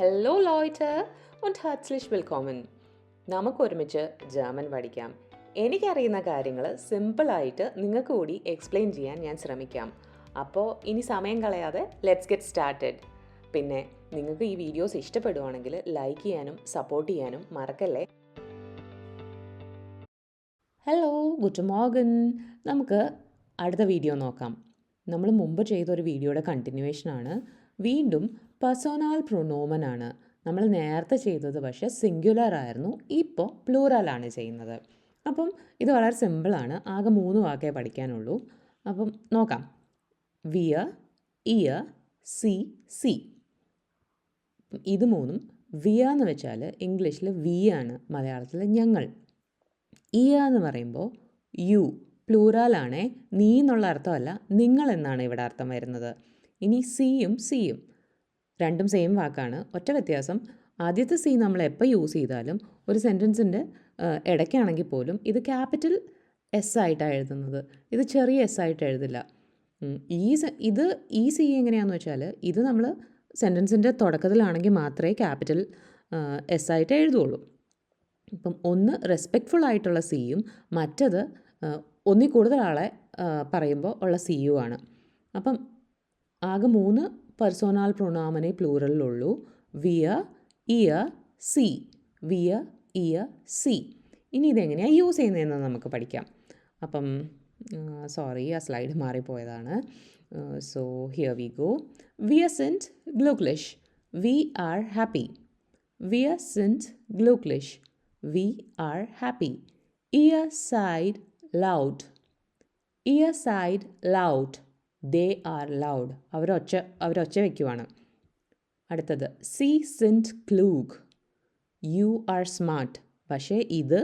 Hello ലോയ്റ്റ് und herzlich willkommen. നമുക്ക് ഒരുമിച്ച് ജർമ്മൻ പഠിക്കാം. എനിക്കറിയുന്ന കാര്യങ്ങൾ സിമ്പിളായിട്ട് നിങ്ങൾക്ക് കൂടി എക്സ്പ്ലെയിൻ ചെയ്യാൻ ഞാൻ ശ്രമിക്കാം. അപ്പോൾ ഇനി സമയം കളയാതെ ലെറ്റ്സ് ഗെറ്റ് സ്റ്റാർട്ടഡ് പിന്നെ നിങ്ങൾക്ക് ഈ വീഡിയോസ് ഇഷ്ടപ്പെടുവാണെങ്കിൽ ലൈക്ക് ചെയ്യാനും സപ്പോർട്ട് ചെയ്യാനും മറക്കല്ലേ? ഹലോ ഗുഡ് മോർഗൻ നമുക്ക് അടുത്ത വീഡിയോ നോക്കാം. നമ്മൾ മുമ്പ് ചെയ്ത ഒരു വീഡിയോയുടെ കണ്ടിന്യൂവേഷനാണ് വീണ്ടും പ്രൊണോമൻ ആണ്. നമ്മൾ നേരത്തെ ചെയ്തത് പക്ഷേ സിംഗുലർ ആയിരുന്നു. ഇപ്പോൾ പ്ലൂറലാണ് ചെയ്യുന്നത്. അപ്പം ഇത് വളരെ സിമ്പിളാണ് ആകെ മൂന്ന് വാക്കേ പഠിക്കാനുള്ളൂ. അപ്പം നോക്കാം. വിയർ ഇയർ സി സി. ഇത് മൂന്നും വിയ എന്ന് വെച്ചാൽ ഇംഗ്ലീഷിൽ വി ആണ് മലയാളത്തിൽ ഞങ്ങൾ. ഇയ എന്ന് പറയുമ്പോൾ യു പ്ലൂറാലാണേ നീ എന്നുള്ള അർത്ഥമല്ല നിങ്ങൾ എന്നാണ് ഇവിടെ അർത്ഥം വരുന്നത്. ഇനി സിയും സിയും രണ്ടും സെയിം വാക്കാണ്. ഒറ്റ വ്യത്യാസം ആദ്യത്തെ സി നമ്മൾ എപ്പോൾ യൂസ് ചെയ്താലും ഒരു സെന്റൻസിന്റെ ഇടയ്ക്കാണെങ്കിൽ പോലും ഇത് ക്യാപിറ്റൽ എസ് ആയിട്ടാണ് എഴുതുന്നത്. ഇത് ചെറിയ എസ് ആയിട്ട് എഴുതില്ല. ഈ ഇത് ഈ സി എങ്ങനെയാണെന്ന് വെച്ചാൽ ഇത് നമ്മൾ സെന്റൻസിന്റെ തുടക്കത്തിലാണെങ്കിൽ മാത്രമേ ക്യാപിറ്റൽ എസ് ആയിട്ട് എഴുതുള്ളൂ. ഇപ്പം ഒന്ന് റെസ്പെക്റ്റ്ഫുൾ ആയിട്ടുള്ള സിയും മറ്റത് ഒന്നിൽ കൂടുതൽ ആളെ പറയുമ്പോൾ ഉള്ള സിയു ആണ് അപ്പം ആകെ മൂന്ന് പെർസോണാൽ പ്രൊണാമനെ പ്ലൂറലിലുള്ളൂ വിയ ഇയ സി വിയ ഇയ സി ഇനി ഇതെങ്ങനെയാണ് യൂസ് ചെയ്യുന്നതെന്ന് നമുക്ക് പഠിക്കാം. അപ്പം സോറി ആ slide മാറിപ്പോയതാണ്. So here we go we are saint ഗ്ലൂക്ലിഷ് വി ആർ ഹാപ്പി Wir സെന്റ് ഗ്ലൂക്ലിഷ് വി ആർ ഹാപ്പി ഇയ സൈഡ് ലൗഡ് ഇയ സൈഡ് laut. They ആർ ലൗഡ് അവരൊച്ച അവരൊച്ച വയ്ക്കുവാണ് അടുത്തത് സി സിന്റ് ക്ലൂഗ്. You are smart. പക്ഷേ ഇത്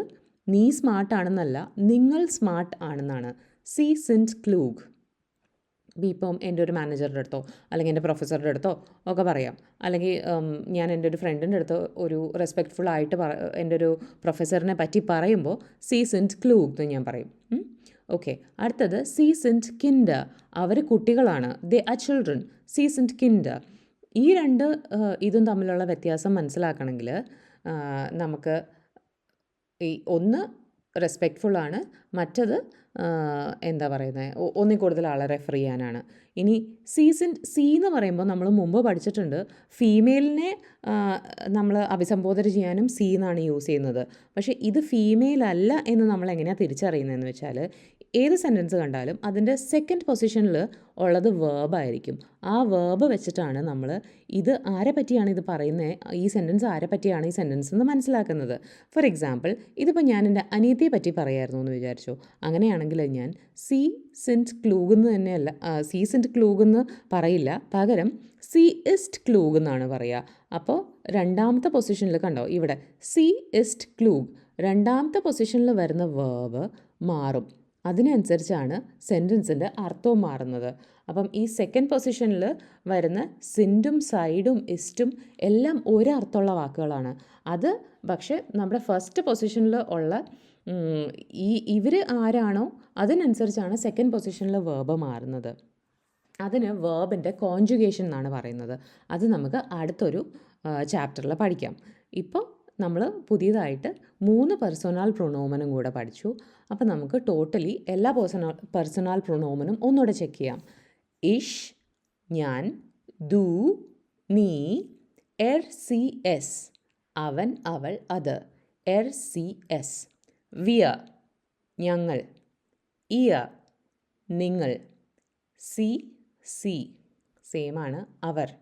നീ സ്മാർട്ട് ആണെന്നല്ല നിങ്ങൾ സ്മാർട്ട് ആണെന്നാണ്. സി സിന്റ് ക്ലൂഗ്. ഇപ്പം എന്റെ ഒരു മാനേജറുടെ അടുത്തോ അല്ലെങ്കിൽ എന്റെ പ്രൊഫസറുടെ അടുത്തോ ഒക്കെ പറയാം. അല്ലെങ്കിൽ ഞാൻ എന്റെ ഒരു ഫ്രണ്ടിന്റെ അടുത്തോ ഒരു റെസ്പെക്റ്റ്ഫുൾ ആയിട്ട് പറ എന്റെ ഒരു പ്രൊഫസറിനെ പറ്റി പറയുമ്പോൾ സീസന്റ് ക്ലൂഗ് എന്ന് ഞാൻ പറയും. ഓക്കെ അടുത്തത് സീസന്റ് കിൻഡർ അവർ കുട്ടികളാണ്. ദേ ആ ചിൽഡ്രൻ സീസന്റ് കിൻഡർ ഈ രണ്ട് ഇതും തമ്മിലുള്ള വ്യത്യാസം മനസ്സിലാക്കണമെങ്കിൽ നമുക്ക് ഈ ഒന്ന് റെസ്പെക്റ്റ്ഫുള്ളാണ് മറ്റത് എന്താ പറയുന്നത് ഒന്നിൽ കൂടുതൽ ആളെ റെഫർ ചെയ്യാനാണ്. ഇനി സീസൺ സി എന്ന് പറയുമ്പോൾ നമ്മൾ മുമ്പ് പഠിച്ചിട്ടുണ്ട് ഫീമെയിലിനെ നമ്മൾ അഭിസംബോധന ചെയ്യാനും സി എന്നാണ് യൂസ് ചെയ്യുന്നത്. പക്ഷേ ഇത് ഫീമെയിൽ അല്ല എന്ന് നമ്മൾ എങ്ങനെയാണ് തിരിച്ചറിയുന്നതെന്ന് വെച്ചാൽ ഏത് സെന്റൻസ് കണ്ടാലും അതിന്റെ സെക്കൻഡ് പൊസിഷനിൽ ഉള്ളത് വേർബായിരിക്കും ആ വേർബ് വെച്ചിട്ടാണ് നമ്മൾ ഇത് ആരെ പറ്റിയാണ് ഇത് പറയുന്നത് ഈ സെന്റൻസ് ആരെ പറ്റിയാണ് ഈ സെന്റൻസ് എന്ന് മനസ്സിലാക്കുന്നത്. ഫോർ എക്സാമ്പിൾ ഇതിപ്പോൾ ഞാൻ എന്റെ അനിയത്തിയെ പറ്റി പറയായിരുന്നു എന്ന് വിചാരിച്ചു. അങ്ങനെയാണെങ്കിൽ ഞാൻ സി സെന്റ് ക്ലൂഗെന്ന് തന്നെയല്ല സി സെന്റ് ക്ലൂഗെന്ന് പറയില്ല. പകരം സി ഇസ്റ്റ് ക്ലൂഗ് എന്നാണ് പറയുക അപ്പോൾ രണ്ടാമത്തെ പൊസിഷനിൽ കണ്ടോ ഇവിടെ സി ഇസ്റ്റ് ക്ലൂഗ്. രണ്ടാമത്തെ പൊസിഷനിൽ വരുന്ന വേവ് മാറും. അതിനനുസരിച്ചാണ് സെന്റൻസിന്റെ അർത്ഥവും മാറുന്നത്. അപ്പം ഈ സെക്കൻഡ് പൊസിഷനിൽ വരുന്ന സിന്റും സൈഡും ഇസ്റ്റും എല്ലാം ഒരർത്ഥമുള്ള വാക്കുകളാണ്. അത് പക്ഷേ നമ്മുടെ ഫസ്റ്റ് പൊസിഷനിൽ ഉള്ള ഈ ഇവർ ആരാണോ അതിനനുസരിച്ചാണ് സെക്കൻഡ് പൊസിഷനിൽ വേർബ് മാറുന്നത്. അതിന് വേർബിന്റെ കോൺജുഗേഷൻ എന്നാണ് പറയുന്നത്. അത് നമുക്ക് അടുത്തൊരു ചാപ്റ്ററിൽ പഠിക്കാം. ഇപ്പോൾ നമ്മൾ പുതിയതായിട്ട് മൂന്ന് പെർസോണൽ പ്രൊണോമനും കൂടെ പഠിച്ചു. അപ്പോൾ നമുക്ക് ടോട്ടലി എല്ലാ പേഴ്സണൽ പെർസണൽ പ്രൊണോമനും ഒന്നുകൂടെ ചെക്ക് ചെയ്യാം. ഇഷ് ഞാൻ ദു നീ എർ സി എസ്. അവൻ അവൾ അത്. എർ സി എസ്. വിയ ഞങ്ങൾ. ഇയ നിങ്ങൾ. സി സി. സെയിമാണ് അവർ.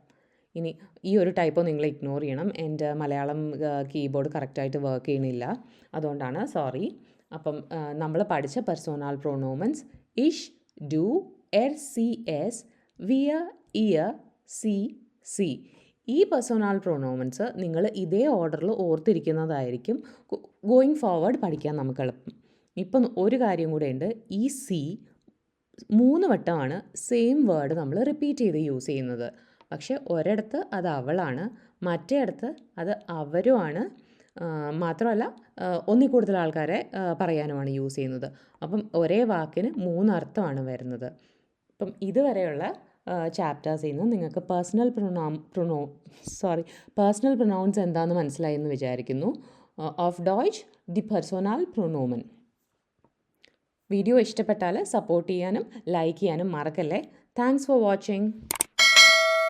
ഇനി ഈ ഒരു ടൈപ്പ് നിങ്ങൾ ഇഗ്നോർ ചെയ്യണം. എന്റെ മലയാളം കീബോർഡ് കറക്റ്റായിട്ട് വർക്ക് ചെയ്യണില്ല. അതുകൊണ്ടാണ് സോറി അപ്പം നമ്മൾ പഠിച്ച പെർസോണൽ പ്രൊണോമൻസ് ഇഷ് ഡു എർ സി എസ് വിയ ഇയ സി സി. ഈ പേഴ്സണൽ പ്രൊണോമൻസ് നിങ്ങൾ ഇതേ ഓർഡറിൽ ഓർത്തിരിക്കുന്നതായിരിക്കും. ഗോയിങ് ഫോർവേഡ് പഠിക്കാൻ നമുക്ക് എളുപ്പം. ഇപ്പം ഒരു കാര്യം കൂടെ ഉണ്ട്. ഈ സി മൂന്ന് വട്ടമാണ് സെയിം വേർഡ് നമ്മൾ റിപ്പീറ്റ് ചെയ്ത് യൂസ് ചെയ്യുന്നത്. പക്ഷേ ഒരിടത്ത് അത് അവളാണ് മറ്റേടത്ത് അത് അവരുമാണ് മാത്രമല്ല ഒന്നിൽ കൂടുതൽ ആൾക്കാരെ പറയാനുമാണ് യൂസ് ചെയ്യുന്നത്. അപ്പം ഒരേ വാക്കിന് മൂന്ന് അർത്ഥമാണ് വരുന്നത്. അപ്പം ഇതുവരെയുള്ള ചാപ്റ്റേഴ്സിൽ നിന്ന് നിങ്ങൾക്ക് പേഴ്സണൽ പ്രൊണോ പ്രൊണോ സോറി പേഴ്സണൽ പ്രൊനൗൺസ് എന്താണെന്ന് മനസ്സിലായി എന്ന് വിചാരിക്കുന്നു. ഓഫ് ഡോയ്ച്ച് ദി പെർസോണൽ പ്രൊനോമൻ വീഡിയോ ഇഷ്ടപ്പെട്ടാൽ സപ്പോർട്ട് ചെയ്യാനും ലൈക്ക് ചെയ്യാനും മറക്കല്ലേ. Thanks for watching